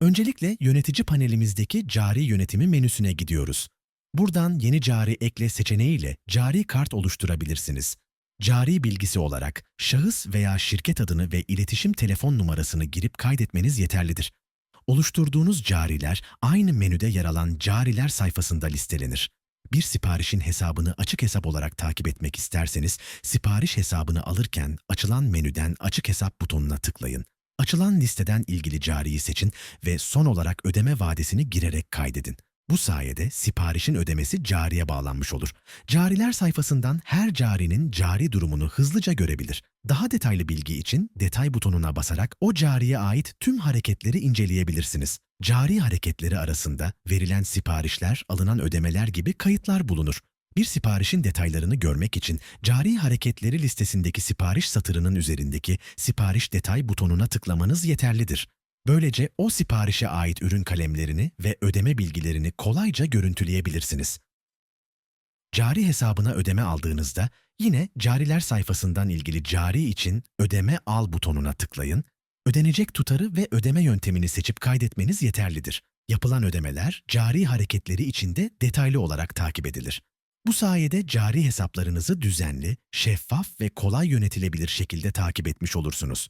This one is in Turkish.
Öncelikle yönetici panelimizdeki cari yönetimi menüsüne gidiyoruz. Buradan yeni cari ekle seçeneğiyle cari kart oluşturabilirsiniz. Cari bilgisi olarak şahıs veya şirket adını ve iletişim telefon numarasını girip kaydetmeniz yeterlidir. Oluşturduğunuz cariler aynı menüde yer alan cariler sayfasında listelenir. Bir siparişin hesabını açık hesap olarak takip etmek isterseniz, sipariş hesabını alırken açılan menüden açık hesap butonuna tıklayın. Açılan listeden ilgili cariyi seçin ve son olarak ödeme vadesini girerek kaydedin. Bu sayede siparişin ödemesi cariye bağlanmış olur. Cariler sayfasından her carinin cari durumunu hızlıca görebilir. Daha detaylı bilgi için detay butonuna basarak o cariye ait tüm hareketleri inceleyebilirsiniz. Cari hareketleri arasında verilen siparişler, alınan ödemeler gibi kayıtlar bulunur. Bir siparişin detaylarını görmek için cari hareketleri listesindeki sipariş satırının üzerindeki sipariş detay butonuna tıklamanız yeterlidir. Böylece o siparişe ait ürün kalemlerini ve ödeme bilgilerini kolayca görüntüleyebilirsiniz. Cari hesabına ödeme aldığınızda yine cariler sayfasından ilgili cari için ödeme al butonuna tıklayın. Ödenecek tutarı ve ödeme yöntemini seçip kaydetmeniz yeterlidir. Yapılan ödemeler cari hareketleri içinde detaylı olarak takip edilir. Bu sayede cari hesaplarınızı düzenli, şeffaf ve kolay yönetilebilir şekilde takip etmiş olursunuz.